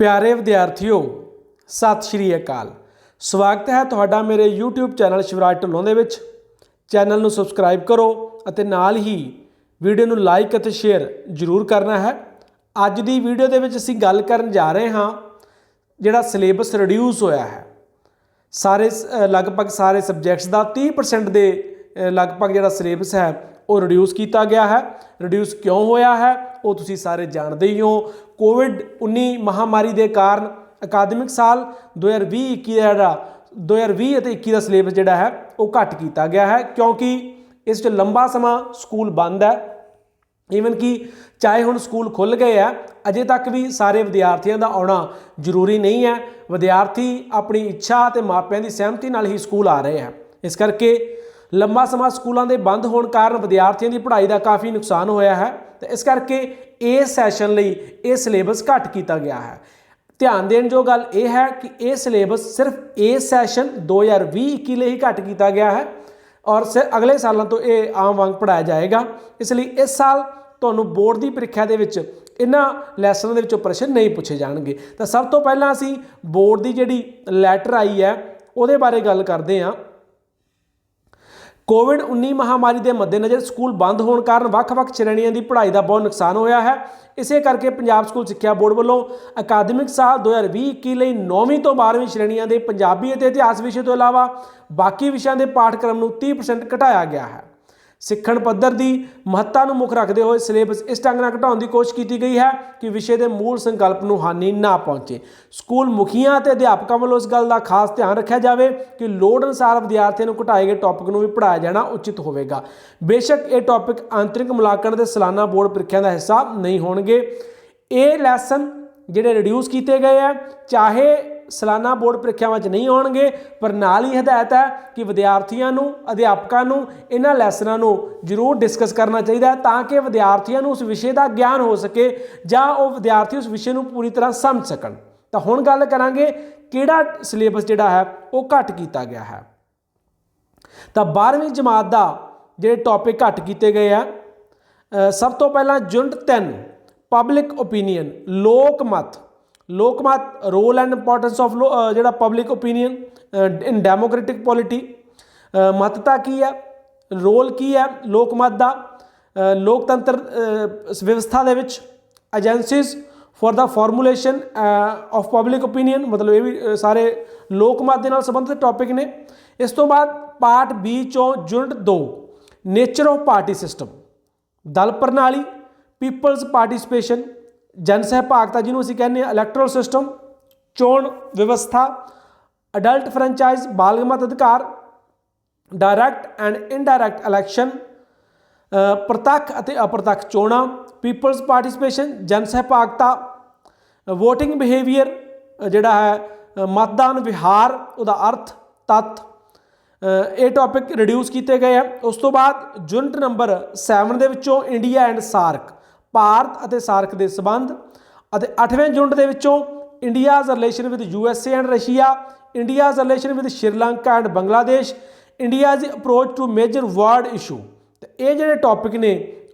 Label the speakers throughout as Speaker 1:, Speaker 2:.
Speaker 1: ਪਿਆਰੇ ਵਿਦਿਆਰਥੀਓ, ਸਤਿ ਸ਼੍ਰੀ ਅਕਾਲ। ਸਵਾਗਤ ਹੈ ਤੁਹਾਡਾ ਮੇਰੇ YouTube ਚੈਨਲ ਸ਼ਿਵਰਾਜ ਢੁੱਲੋਂ ਦੇ ਵਿੱਚ। ਚੈਨਲ ਨੂੰ ਸਬਸਕ੍ਰਾਈਬ ਕਰੋ ਅਤੇ ਨਾਲ ਹੀ ਵੀਡੀਓ ਨੂੰ ਲਾਈਕ ਅਤੇ ਸ਼ੇਅਰ ਜ਼ਰੂਰ ਕਰਨਾ ਹੈ। ਅੱਜ ਦੀ ਵੀਡੀਓ ਦੇ ਵਿੱਚ ਅਸੀਂ ਗੱਲ ਕਰਨ ਜਾ ਰਹੇ ਹਾਂ, ਜਿਹੜਾ ਸਿਲੇਬਸ ਰਿਡਿਊਸ ਹੋਇਆ ਹੈ। ਸਾਰੇ ਸ- ਲਗਭਗ ਸਾਰੇ ਸਬਜੈਕਟਸ ਦਾ 30% ਦੇ ਲਗਭਗ ਜਿਹੜਾ ਸਿਲੇਬਸ ਹੈ ਉਹ ਰਿਡਿਊਸ ਕੀਤਾ ਗਿਆ ਹੈ। ਰਿਡਿਊਸ ਕਿਉਂ ਹੋਇਆ ਹੈ? ਉਹ ਤੁਸੀਂ ਸਾਰੇ ਜਾਣਦੇ ਹੀ ਹੋ। ਕੋਵਿਡ 19 ਮਹਾਮਾਰੀ ਦੇ ਕਾਰਨ ਅਕਾਦਮਿਕ ਸਾਲ 2020-21 ਦਾ ਜਿਹੜਾ 2020 ਅਤੇ 21 ਦਾ ਸਿਲੇਬਸ ਜਿਹੜਾ ਹੈ, ਉਹ ਘੱਟ ਕੀਤਾ ਗਿਆ ਹੈ ਕਿਉਂਕਿ ਇਸ 'ਚ ਲੰਬਾ ਸਮਾਂ ਸਕੂਲ ਬੰਦ ਹੈ। ਈਵਨ ਕਿ ਚਾਹੇ ਹੁਣ ਸਕੂਲ ਖੁੱਲ ਗਏ ਆ ਅਜੇ ਤੱਕ ਵੀ ਸਾਰੇ ਵਿਦਿਆਰਥੀਆਂ ਦਾ ਆਉਣਾ ਜ਼ਰੂਰੀ ਨਹੀਂ ਹੈ। ਵਿਦਿਆਰਥੀ ਆਪਣੀ ਇੱਛਾ ਤੇ ਮਾਪਿਆਂ ਦੀ ਸਹਿਮਤੀ ਨਾਲ ਹੀ ਸਕੂਲ ਆ ਰਹੇ ਆ ਇਸ ਕਰਕੇ ਲੰਮਾ ਸਮਾਂ ਸਕੂਲਾਂ ਦੇ ਬੰਦ ਹੋਣ ਕਾਰਨ ਵਿਦਿਆਰਥੀਆਂ ਦੀ ਪੜ੍ਹਾਈ ਦਾ ਕਾਫੀ ਨੁਕਸਾਨ ਹੋਇਆ ਹੈ ਤੇ ਇਸ ਕਰਕੇ ਇਸ ਸੈਸ਼ਨ ਲਈ ਇਹ ਸਿਲੇਬਸ ਘੱਟ ਕੀਤਾ ਗਿਆ ਹੈ। ਧਿਆਨ ਦੇਣ ਜੋ ਗੱਲ ਇਹ ਹੈ ਕਿ ਇਹ ਸਿਲੇਬਸ ਸਿਰਫ ਇਸ ਸੈਸ਼ਨ 2020-21 ਲਈ ਹੀ ਘੱਟ ਕੀਤਾ ਗਿਆ ਹੈ ਔਰ ਸੇ ਅਗਲੇ ਸਾਲਾਂ ਤੋਂ ਇਹ ਆਮ ਵਾਂਗ ਪੜਾਇਆ ਜਾਏਗਾ। ਇਸ ਲਈ ਇਸ ਸਾਲ ਤੁਹਾਨੂੰ ਬੋਰਡ ਦੀ ਪ੍ਰੀਖਿਆ ਦੇ ਵਿੱਚ ਇਹਨਾਂ ਲੈਸਨਾਂ ਦੇ ਵਿੱਚੋਂ ਪ੍ਰਸ਼ਨ ਨਹੀਂ ਪੁੱਛੇ ਜਾਣਗੇ। ਤਾਂ ਸਭ ਤੋਂ ਪਹਿਲਾਂ ਅਸੀਂ ਬੋਰਡ ਦੀ ਜਿਹੜੀ ਲੈਟਰ ਆਈ ਹੈ, ਉਹਦੇ ਬਾਰੇ ਗੱਲ ਕਰਦੇ ਹਾਂ। ਕੋਵਿਡ 19 ਮਹਾਮਾਰੀ ਦੇ ਮੱਦੇਨਜ਼ਰ ਸਕੂਲ ਬੰਦ ਹੋਣ ਕਾਰਨ ਵੱਖ-ਵੱਖ ਸ਼੍ਰੇਣੀਆਂ ਦੀ ਪੜ੍ਹਾਈ ਦਾ ਬਹੁਤ ਨੁਕਸਾਨ ਹੋਇਆ ਹੈ। ਇਸੇ ਕਰਕੇ ਪੰਜਾਬ ਸਕੂਲ ਸਿੱਖਿਆ ਬੋਰਡ ਵੱਲੋਂ ਅਕਾਦਮਿਕ ਸਾਲ 2020-21 ਲਈ 9ਵੀਂ ਤੋਂ 12ਵੀਂ ਸ਼੍ਰੇਣੀਆਂ ਦੇ ਪੰਜਾਬੀ ਅਤੇ ਇਤਿਹਾਸ ਵਿਸ਼ੇ ਤੋਂ ਇਲਾਵਾ ਬਾਕੀ ਵਿਸ਼ਿਆਂ ਦੇ ਪਾਠਕ੍ਰਮ ਨੂੰ 30% ਘਟਾਇਆ ਗਿਆ ਹੈ। ਸਿੱਖਣ ਪੱਧਰ ਦੀ ਮਹੱਤਤਾ ਨੂੰ ਮੁੱਖ ਰੱਖਦੇ ਹੋਏ ਸਿਲੇਬਸ ਇਸ ਢੰਗ ਨਾਲ ਘਟਾਉਣ ਦੀ ਕੋਸ਼ਿਸ਼ ਕੀਤੀ ਗਈ ਹੈ ਕਿ ਵਿਸ਼ੇ ਦੇ ਮੂਲ ਸੰਕਲਪ ਨੂੰ ਹਾਨੀ ਨਾ ਪਹੁੰਚੇ। ਸਕੂਲ ਮੁਖੀਆਂ ਅਤੇ ਅਧਿਆਪਕਾਂ ਵੱਲੋਂ ਇਸ ਗੱਲ ਦਾ ਖਾਸ ਧਿਆਨ ਰੱਖਿਆ ਜਾਵੇ ਕਿ ਲੋੜ ਅਨੁਸਾਰ ਵਿਦਿਆਰਥੀਆਂ ਨੂੰ ਘਟਾਏ ਗਏ ਟੌਪਿਕ ਨੂੰ ਵੀ ਪੜਾਇਆ ਜਾਣਾ ਉਚਿਤ ਹੋਵੇਗਾ। ਬੇਸ਼ੱਕ ਇਹ ਟੌਪਿਕ ਆਂਤਰਿਕ ਮੁਲਾਂਕਣ ਦੇ ਸਾਲਾਨਾ ਬੋਰਡ ਪ੍ਰੀਖਿਆ ਦਾ ਹਿੱਸਾ ਨਹੀਂ ਹੋਣਗੇ। ਇਹ ਲੈਸਨ ਜਿਹੜੇ ਰਿਡਿਊਸ ਕੀਤੇ ਗਏ ਆ ਚਾਹੇ ਸਾਲਾਨਾ ਬੋਰਡ ਪ੍ਰੀਖਿਆਵਾਂ 'ਚ ਨਹੀਂ ਆਉਣਗੇ, ਪਰ ਨਾਲ ਹੀ ਹਦਾਇਤ ਹੈ ਕਿ ਵਿਦਿਆਰਥੀਆਂ ਨੂੰ, ਅਧਿਆਪਕਾਂ ਨੂੰ, ਇਹਨਾਂ ਲੈਸਨਾਂ ਨੂੰ ਜ਼ਰੂਰ ਡਿਸਕਸ ਕਰਨਾ ਚਾਹੀਦਾ ਹੈ ਤਾਂ ਕਿ ਵਿਦਿਆਰਥੀਆਂ ਨੂੰ ਉਸ ਵਿਸ਼ੇ ਦਾ ਗਿਆਨ ਹੋ ਸਕੇ ਜਾਂ ਉਹ ਵਿਦਿਆਰਥੀ ਉਸ ਵਿਸ਼ੇ ਨੂੰ ਪੂਰੀ ਤਰ੍ਹਾਂ ਸਮਝ ਸਕਣ। ਤਾਂ ਹੁਣ ਗੱਲ ਕਰਾਂਗੇ ਕਿਹੜਾ ਸਿਲੇਬਸ ਜਿਹੜਾ ਹੈ, ਉਹ ਘੱਟ ਕੀਤਾ ਗਿਆ ਹੈ। ਤਾਂ 12ਵੀਂ ਜਮਾਤ ਦਾ ਜਿਹੜੇ ਟੌਪਿਕ ਘੱਟ ਕੀਤੇ ਗਏ ਆ ਸਭ ਤੋਂ ਪਹਿਲਾਂ ਯੂਨਿਟ 3 ਪਬਲਿਕ ਓਪੀਨੀਅਨ ਲੋਕ ਮਤ। ਲੋਕ ਮਤ ਰੋਲ ਐਂਡ ਇੰਪੋਰਟੈਂਸ ਆਫ ਜਿਹੜਾ public opinion in democratic polity ਮਤਤਾ ਕੀ ਹੈ ਰੋਲ ਕੀ ਹੈ ਲੋਕ ਮਤ ਦਾ ਲੋਕਤੰਤਰ ਵਿਵਸਥਾ ਦੇ ਵਿੱਚ ਏਜੰਸੀਜ਼ ਫॉर ਦਾ ਫਾਰਮੂਲੇਸ਼ਨ ਆਫ ਪਬਲਿਕ ਓਪੀਨੀਅਨ ਮਤਲਬ ਇਹ ਵੀ ਸਾਰੇ ਲੋਕ ਮਤ ਦੇ ਨਾਲ ਸੰਬੰਧਿਤ ਟੌਪਿਕ ਨੇ। ਇਸ ਤੋਂ ਬਾਅਦ ਪਾਰਟ ਬੀ ਚੋਂ unit 2 nature of party system Dal ਪ੍ਰਣਾਲੀ ਪੀਪਲਸ ਪਾਰਟਿਸਿਪੇਸ਼ਨ ਜਨ ਸਹਿਭਾਗਤਾ ਜਿਹਨੂੰ ਅਸੀਂ ਕਹਿੰਦੇ ਹਾਂ ਇਲੈਕਟਰਲ ਸਿਸਟਮ ਚੋਣ ਵਿਵਸਥਾ ਅਡਲਟ ਫਰੈਂਚਾਈਜ਼ ਬਾਲ ਮਤ ਅਧਿਕਾਰ ਡਾਇਰੈਕਟ ਐਂਡ ਇਨਡਾਇਰੈਕਟ ਇਲੈਕਸ਼ਨ ਪ੍ਰਤੱਖ ਅਤੇ ਅਪ੍ਰਤੱਖ ਚੋਣਾਂ ਪੀਪਲਸ ਪਾਰਟਿਸਿਪੇਸ਼ਨ ਜਨ ਸਹਿਭਾਗਤਾ ਵੋਟਿੰਗ ਬਿਹੇਵੀਅਰ ਜਿਹੜਾ ਹੈ ਮਤਦਾਨ ਵਿਹਾਰ, ਉਹਦਾ ਅਰਥ ਤੱਤ ਇਹ ਟੌਪਿਕ ਰਿਡਿਊਸ ਕੀਤੇ ਗਏ ਆ। ਉਸ ਤੋਂ ਬਾਅਦ ਯੂਨਿਟ ਨੰਬਰ 7 ਦੇ ਵਿੱਚੋਂ ਇੰਡੀਆ ਐਂਡ ਸਾਰਕ ਭਾਰਤ ਅਤੇ ਸਾਰਕ ਦੇ ਸਬੰਧ ਅਤੇ 8ਵੇਂ ਯੂਨਿਟ ਦੇ ਵਿੱਚੋਂ India's relation with U S A and Russia India's relation with Sri Lanka and Bangladesh India's approach to major world issue ਤੇ ਇਹ ਜਿਹੜੇ ਟੌਪਿਕ ਨੇ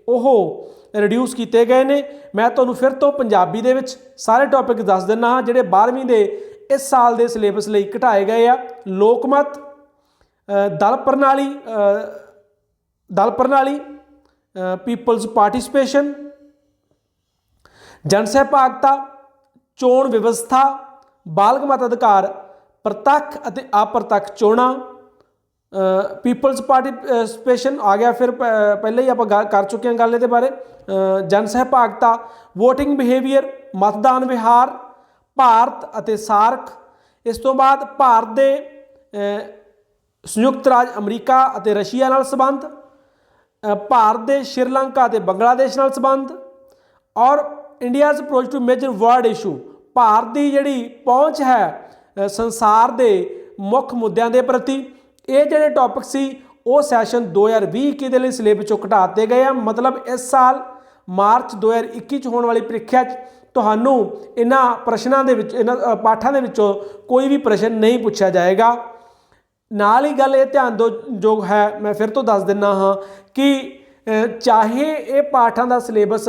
Speaker 1: ਉਹ ਰਿਡਿਊਸ ਕੀਤੇ ਗਏ ਨੇ। ਮੈਂ ਤੁਹਾਨੂੰ ਫਿਰ ਤੋਂ ਪੰਜਾਬੀ ਦੇ ਵਿੱਚ ਸਾਰੇ ਟੌਪਿਕ ਦੱਸ ਦਿੰਨਾ ਹਾਂ ਜਿਹੜੇ 12ਵੀਂ ਦੇ ਇਸ ਸਾਲ ਦੇ ਸਿਲੇਬਸ ਲਈ ਘਟਾਏ ਗਏ ਆ। ਲੋਕਮਤ ਅ, ਦਲ ਪ੍ਰਣਾਲੀ ਦਲ ਪ੍ਰਣਾਲੀ ਪੀਪਲਜ਼ ਪਾਰਟਿਸਿਪੇਸ਼ਨ ਜਨ ਸਹਿਭਾਗਤਾ ਚੋਣ ਵਿਵਸਥਾ, ਬਾਲਗ ਮਤਾਧਿਕਾਰ ਪ੍ਰਤੱਖ ਅਤੇ ਅਪ੍ਰਤੱਖ ਚੋਣਾਂ ਪੀਪਲਜ਼ ਪਾਰਟਿਸਿਪੇਸ਼ਨ ਆ ਗਿਆ ਫਿਰ ਪ- ਪਹਿਲਾਂ ਹੀ ਆਪਾਂ ਗੱਲ ਕਰ ਚੁੱਕੇ ਹਾਂ ਗੱਲ ਇਹਦੇ ਬਾਰੇ। ਜਨ ਸਹਿਭਾਗਤਾ VOTING ਬਿਹੇਵੀਅਰ, ਮਤਦਾਨ ਵਿਹਾਰ, ਭਾਰਤ ਅਤੇ ਸਾਰਕ ਇਸ ਤੋਂ ਬਾਅਦ ਭਾਰਤ ਦੇ ਸੰਯੁਕਤ ਰਾਜ ਅਮਰੀਕਾ ਅਤੇ ਰਸ਼ੀਆ ਨਾਲ ਸੰਬੰਧ ਭਾਰਤ ਦੇ ਸ਼੍ਰੀਲੰਕਾ ਅਤੇ ਬੰਗਲਾਦੇਸ਼ ਨਾਲ ਸੰਬੰਧ ਔਰ India's approach to major world issue Bharat ਦੀ ਜਿਹੜੀ ਪਹੁੰਚ ਹੈ ਸੰਸਾਰ ਦੇ ਮੁੱਖ ਮੁੱਦਿਆਂ ਦੇ ਪ੍ਰਤੀ, ਇਹ ਜਿਹੜੇ ਟੌਪਿਕ ਸੀ, ਉਹ ਸੈਸ਼ਨ 2020-21 ਦੇ ਲਈ ਸਿਲੇਬਸ ਚੋਂ ਘਟਾ ਦਿੱਤੇ ਗਏ ਆ। ਮਤਲਬ ਇਸ ਸਾਲ ਮਾਰਚ 2021 ਚ ਹੋਣ ਵਾਲੀ ਪ੍ਰੀਖਿਆ 'ਚ ਤੁਹਾਨੂੰ ਇਹਨਾਂ ਪ੍ਰਸ਼ਨਾਂ ਦੇ ਵਿੱਚ, ਇਹਨਾਂ ਪਾਠਾਂ ਦੇ ਵਿੱਚੋਂ ਕੋਈ ਵੀ ਪ੍ਰਸ਼ਨ ਨਹੀਂ ਪੁੱਛਿਆ ਜਾਏਗਾ। ਨਾਲ ਹੀ ਗੱਲ ਇਹ ਧਿਆਨ ਦੋ ਯੋਗ ਹੈ, ਮੈਂ ਫਿਰ ਤੋਂ ਦੱਸ ਦਿੰਨਾ ਹਾਂ ਕਿ ਚਾਹੇ ਇਹ ਪਾਠਾਂ ਦਾ ਸਿਲੇਬਸ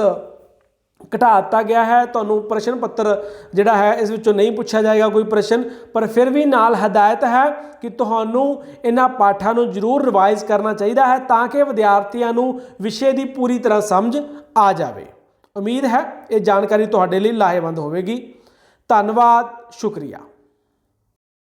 Speaker 1: ਘਟਾ ਦਿੱਤਾ ਗਿਆ ਹੈ। ਤੁਹਾਨੂੰ ਪ੍ਰਸ਼ਨ ਪੱਤਰ ਜਿਹੜਾ ਹੈ, ਇਸ ਵਿੱਚੋਂ ਨਹੀਂ ਪੁੱਛਿਆ ਜਾਏਗਾ ਕੋਈ ਪ੍ਰਸ਼ਨ, ਪਰ ਫਿਰ ਵੀ ਨਾਲ ਹਦਾਇਤ ਹੈ ਕਿ ਤੁਹਾਨੂੰ ਇਹਨਾਂ ਪਾਠਾਂ ਨੂੰ ਜ਼ਰੂਰ ਰਿਵਾਈਜ਼ ਕਰਨਾ ਚਾਹੀਦਾ ਹੈ ਤਾਂ ਕਿ ਵਿਦਿਆਰਥੀਆਂ ਨੂੰ ਵਿਸ਼ੇ ਦੀ ਪੂਰੀ ਤਰ੍ਹਾਂ ਸਮਝ ਆ ਜਾਵੇ। ਉਮੀਦ ਹੈ ਇਹ ਜਾਣਕਾਰੀ ਤੁਹਾਡੇ ਲਈ ਲਾਹੇਵੰਦ ਹੋਵੇਗੀ। ਧੰਨਵਾਦ, ਸ਼ੁਕਰੀਆ।